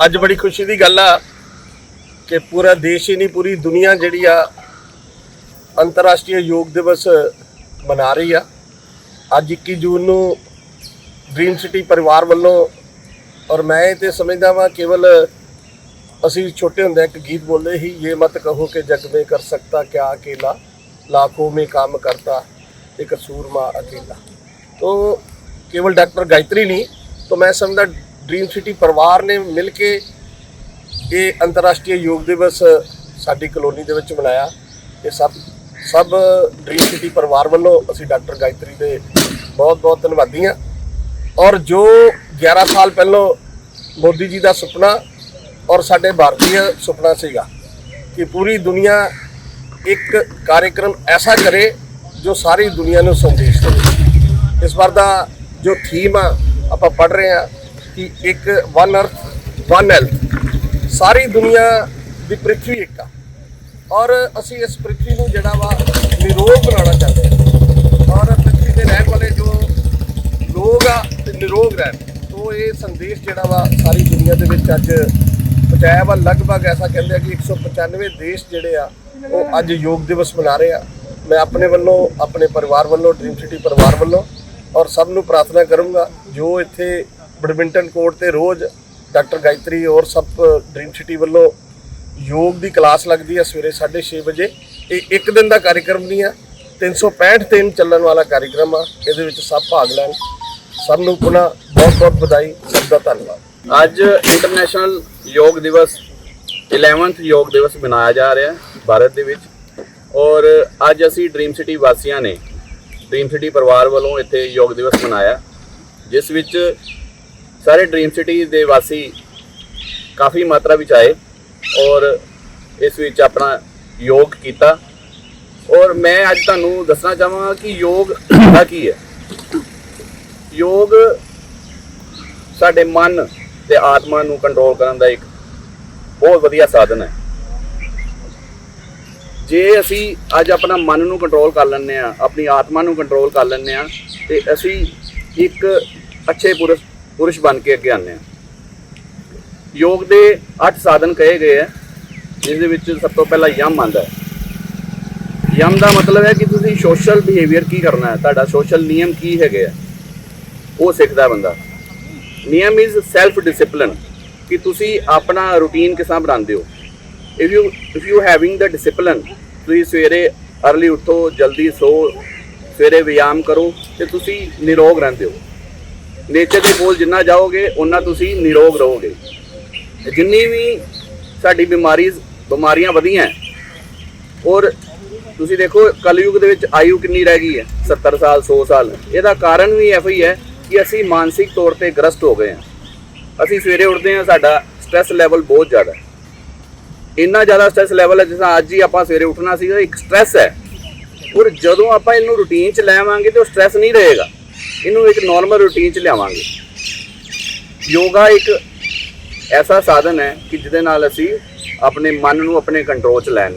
ਅੱਜ ਬੜੀ ਖੁਸ਼ੀ ਦੀ ਗੱਲ ਆ ਕਿ ਪੂਰਾ ਦੇਸ਼ ਹੀ ਨਹੀਂ, ਪੂਰੀ ਦੁਨੀਆ ਜਿਹੜੀ ਆ ਅੰਤਰਰਾਸ਼ਟਰੀ ਯੋਗ ਦਿਵਸ ਮਨਾ ਰਹੀ ਆ। ਅੱਜ 21 ਜੂਨ ਨੂੰ ਡ੍ਰੀਮ ਸਿਟੀ ਪਰਿਵਾਰ ਵੱਲੋਂ, ਔਰ ਮੈਂ ਇਹ ਤੇ ਸਮਝਦਾ ਵਾਂ, ਕੇਵਲ ਅਸੀਂ ਛੋਟੇ ਹੁੰਦੇ ਇੱਕ ਗੀਤ ਬੋਲੇ ਹੀ ਇਹ ਮਤ ਕਹੋ ਕਿ ਜਗ ਮੇ ਕਰ ਸਕਤਾ ਕਿਆ ਅਕੇਲਾ? ਲਾਖੋਂ ਮੇ ਕੰਮ ਕਰਤਾ ਇੱਕ ਸੂਰਮਾ ਅਕੇਲਾ। ਤੋਂ ਕੇਵਲ ਡਾਕਟਰ ਗਾਇਤਰੀ ਨਹੀਂ, ਤੋ ਮੈਂ ਸਮਝਦਾ ਡ੍ਰੀਮ ਸਿਟੀ ਪਰਿਵਾਰ ਨੇ ਮਿਲ ਕੇ ਇਹ ਅੰਤਰਰਾਸ਼ਟਰੀ ਯੋਗ ਦਿਵਸ ਸਾਡੀ ਕਲੋਨੀ ਦੇ ਵਿੱਚ ਮਨਾਇਆ। ਇਹ ਸਭ ਸਭ ਡ੍ਰੀਮ ਸਿਟੀ ਪਰਿਵਾਰ ਵੱਲੋਂ ਅਸੀਂ ਡਾਕਟਰ ਗਾਇਤਰੀ ਦੇ ਬਹੁਤ ਬਹੁਤ ਧੰਨਵਾਦੀ ਹਾਂ। ਔਰ ਜੋ 11 ਸਾਲ ਪਹਿਲਾਂ ਮੋਦੀ ਜੀ ਦਾ ਸੁਪਨਾ ਔਰ ਸਾਡੇ ਭਾਰਤੀ ਸੁਪਨਾ ਸੀਗਾ ਕਿ ਪੂਰੀ ਦੁਨੀਆ ਇੱਕ ਕਾਰਜਕ੍ਰਮ ਐਸਾ ਕਰੇ ਜੋ ਸਾਰੀ ਦੁਨੀਆ ਨੂੰ ਸੰਦੇਸ਼ ਦੇ ਇਸ ਵਾਰ ਦਾ ਜੋ ਥੀਮ ਆ, ਆਪਾਂ ਪੜ ਰਹੇ ਆ ਕਿ ਇੱਕ ਵਨ ਅਰਥ ਵਨ ਹੈਲਥ ਸਾਰੀ ਦੁਨੀਆ ਦੀ ਪ੍ਰਿਥਵੀ ਇੱਕ ਆ। ਔਰ ਅਸੀਂ ਇਸ ਪ੍ਰਿਥਵੀ ਨੂੰ ਜਿਹੜਾ ਵਾ ਨਿਰੋਗ ਬਣਾਉਣਾ ਚਾਹੁੰਦੇ ਹਾਂ। ਔਰ ਪ੍ਰਿਥਵੀ ਦੇ ਰਹਿਣ ਵਾਲੇ ਜੋ ਲੋਕ ਆ ਤੇ ਨਿਰੋਗ ਰਹਿਣ, ਤੋਂ ਇਹ ਸੰਦੇਸ਼ ਜਿਹੜਾ ਵਾ ਸਾਰੀ ਦੁਨੀਆ ਦੇ ਵਿੱਚ ਅੱਜ ਪਹੁੰਚਾਇਆ ਵਾ। ਲਗਭਗ ਐਸਾ ਕਹਿੰਦੇ ਆ ਕਿ 195 ਦੇਸ਼ ਜਿਹੜੇ ਆ, ਉਹ ਅੱਜ ਯੋਗ ਦਿਵਸ ਮਨਾ ਰਹੇ ਆ। ਮੈਂ ਆਪਣੇ ਵੱਲੋਂ, ਆਪਣੇ ਪਰਿਵਾਰ ਵੱਲੋਂ ਡ੍ਰੀਮ ਸਿਟੀ ਪਰਿਵਾਰ ਵੱਲੋਂ ਔਰ ਸਭ ਨੂੰ ਪ੍ਰਾਰਥਨਾ ਕਰੂੰਗਾ, ਜੋ ਇੱਥੇ ਬੈਡਮਿੰਟਨ ਕੋਰਟ ਤੇ ਰੋਜ਼ ਡਾਕਟਰ ਗਾਇਤਰੀ ਔਰ ਸਭ ਡ੍ਰੀਮ ਸਿਟੀ ਵੱਲੋਂ ਯੋਗ ਦੀ ਕਲਾਸ ਲੱਗਦੀ ਹੈ ਸਵੇਰੇ 6:30 ਵਜੇ। ਇਹ ਇੱਕ ਦਿਨ ਦਾ ਕਾਰਜਕ੍ਰਮ ਨਹੀਂ ਆ 365 ਦਿਨ ਚੱਲਣ ਵਾਲਾ ਕਾਰਜਕ੍ਰਮ ਆ। ਇਹਦੇ ਵਿੱਚ ਸਭ ਭਾਗ ਲੈਣ। ਸਭ ਨੂੰ ਪੁਨः ਬਹੁਤ ਬਹੁਤ ਵਧਾਈ, ਸਭ ਦਾ ਧੰਨਵਾਦ। ਅੱਜ ਇੰਟਰਨੈਸ਼ਨਲ ਯੋਗ ਦਿਵਸ 11th ਯੋਗ ਦਿਵਸ ਮਨਾਇਆ ਜਾ ਰਿਹਾ ਹੈ ਭਾਰਤ ਦੇ ਵਿੱਚ। ਔਰ ਅੱਜ ਅਸੀਂ ਡ੍ਰੀਮ ਸਿਟੀ ਵਾਸੀਆਂ ਨੇ, ਡ੍ਰੀਮ ਸਿਟੀ ਪਰਿਵਾਰ ਵੱਲੋਂ ਇੱਥੇ ਯੋਗ ਦਿਵਸ ਮਨਾਇਆ, ਜਿਸ ਵਿੱਚ ਸਾਰੇ ਡ੍ਰੀਮ ਸਿਟੀ ਦੇ ਵਾਸੀ ਕਾਫੀ ਮਾਤਰਾ ਵਿੱਚ ਆਏ ਔਰ ਇਸ ਵਿੱਚ ਆਪਣਾ ਯੋਗ ਕੀਤਾ। ਔਰ ਮੈਂ ਅੱਜ ਤੁਹਾਨੂੰ ਦੱਸਣਾ ਚਾਹਾਂਗਾ ਕਿ ਯੋਗ ਹੁੰਦਾ ਕੀ ਹੈ। ਯੋਗ ਸਾਡੇ ਮਨ ਤੇ ਆਤਮਾ ਨੂੰ ਕੰਟਰੋਲ ਕਰਨ ਦਾ ਇੱਕ ਬਹੁਤ ਵਧੀਆ ਸਾਧਨ ਹੈ। ਜੇ ਅਸੀਂ ਅੱਜ ਆਪਣਾ ਮਨ ਨੂੰ ਕੰਟਰੋਲ ਕਰ ਲੈਂਦੇ ਆ ਆਪਣੀ ਆਤਮਾ ਨੂੰ ਕੰਟਰੋਲ ਕਰ ਲੈਂਦੇ ਆ ਤੇ ਅਸੀਂ ਇੱਕ ਅੱਛੇ ਪੁਰਸ਼ ਪੁਰਸ਼ ਬਣ ਕੇ ਅੱਗੇ ਆਉਂਦੇ ਆ ਯੋਗ ਦੇ ਅੱਠ ਸਾਧਨ ਕਹੇ ਗਏ ਆ ਜਿਸ ਦੇ ਵਿੱਚ ਸਭ ਤੋਂ ਪਹਿਲਾਂ ਯਮ ਆਉਂਦਾ ਯਮ ਦਾ ਮਤਲਬ ਹੈ ਕਿ ਤੁਸੀਂ ਸੋਸ਼ਲ ਬਿਹੇਵੀਅਰ ਕੀ ਕਰਨਾ ਹੈ? ਤੁਹਾਡਾ ਸੋਸ਼ਲ ਨਿਯਮ ਕੀ ਹੈਗੇ ਆ? ਉਹ ਸਿੱਖਦਾ ਬੰਦਾ। ਨਿਯਮ ਇਜ਼ ਸੈਲਫ ਡਿਸਪਲਿਨ ਕਿ ਤੁਸੀਂ ਆਪਣਾ ਰੂਟੀਨ ਕਿਸ ਬਣਾਉਂਦੇ ਹੋ। If you if you having the discipline ਤੁਸੀਂ ਸਵੇਰੇ ਅਰਲੀ ਉੱਠੋ, ਜਲਦੀ ਸੋ, ਸਵੇਰੇ ਵਿਆਮ ਕਰੋ, ਤੇ ਤੁਸੀਂ ਨਿਰੋਗ ਰਹਿੰਦੇ ਹੋ। ਨੇਚਰ ਦੇ ਕੋਲ ਜਿੰਨਾ ਜਾਓਗੇ ਉਨਾ ਤੁਸੀਂ ਨਿਰੋਗ ਰਹੋਗੇ। ਜਿੰਨੀ ਵੀ ਸਾਡੀ ਬਿਮਾਰੀਜ਼, ਬਿਮਾਰੀਆਂ ਵਧੀਆਂ, ਔਰ ਤੁਸੀਂ ਦੇਖੋ, ਕਲਯੁਗ ਦੇ ਵਿੱਚ ਆਯੂ ਕਿੰਨੀ ਰਹਿ ਗਈ ਹੈ 70 ਸਾਲ 100 ਸਾਲ। ਇਹਦਾ ਕਾਰਨ ਵੀ ਇਹੋ ਹੀ ਹੈ ਕਿ ਅਸੀਂ ਮਾਨਸਿਕ ਤੌਰ ਤੇ ਗ੍ਰਸਤ ਹੋ ਗਏ ਹਾਂ। ਅਸੀਂ ਸਵੇਰੇ ਉੱਠਦੇ ਹਾਂ, ਸਾਡਾ ਸਟ੍ਰੈਸ ਲੈਵਲ ਬਹੁਤ ਜ਼ਿਆਦਾ ਹੈ। ਇੰਨਾ ਜ਼ਿਆਦਾ ਸਟ੍ਰੈਸ ਲੈਵਲ ਹੈ ਜਿਸ ਤਰ੍ਹਾਂ ਅੱਜ ਹੀ ਆਪਾਂ ਸਵੇਰੇ ਉੱਠਣਾ ਸੀਗਾ, ਇੱਕ ਸਟ੍ਰੈਸ ਹੈ। ਔਰ ਜਦੋਂ ਆਪਾਂ ਇਹਨੂੰ ਰੂਟੀਨ 'ਚ ਲੈਵਾਂਗੇ ਤੇ ਉਹ ਸਟ੍ਰੈਸ ਨਹੀਂ ਰਹੇਗਾ। ਇਹਨੂੰ ਇੱਕ ਨਾਰਮਲ ਰੂਟੀਨ 'ਚ ਲਿਆਵਾਂਗੇ। ਯੋਗਾ ਇੱਕ ਐਸਾ ਸਾਧਨ ਹੈ ਕਿ ਜਿਹਦੇ ਨਾਲ ਅਸੀਂ ਆਪਣੇ ਮਨ ਨੂੰ ਆਪਣੇ ਕੰਟਰੋਲ 'ਚ ਲੈਣ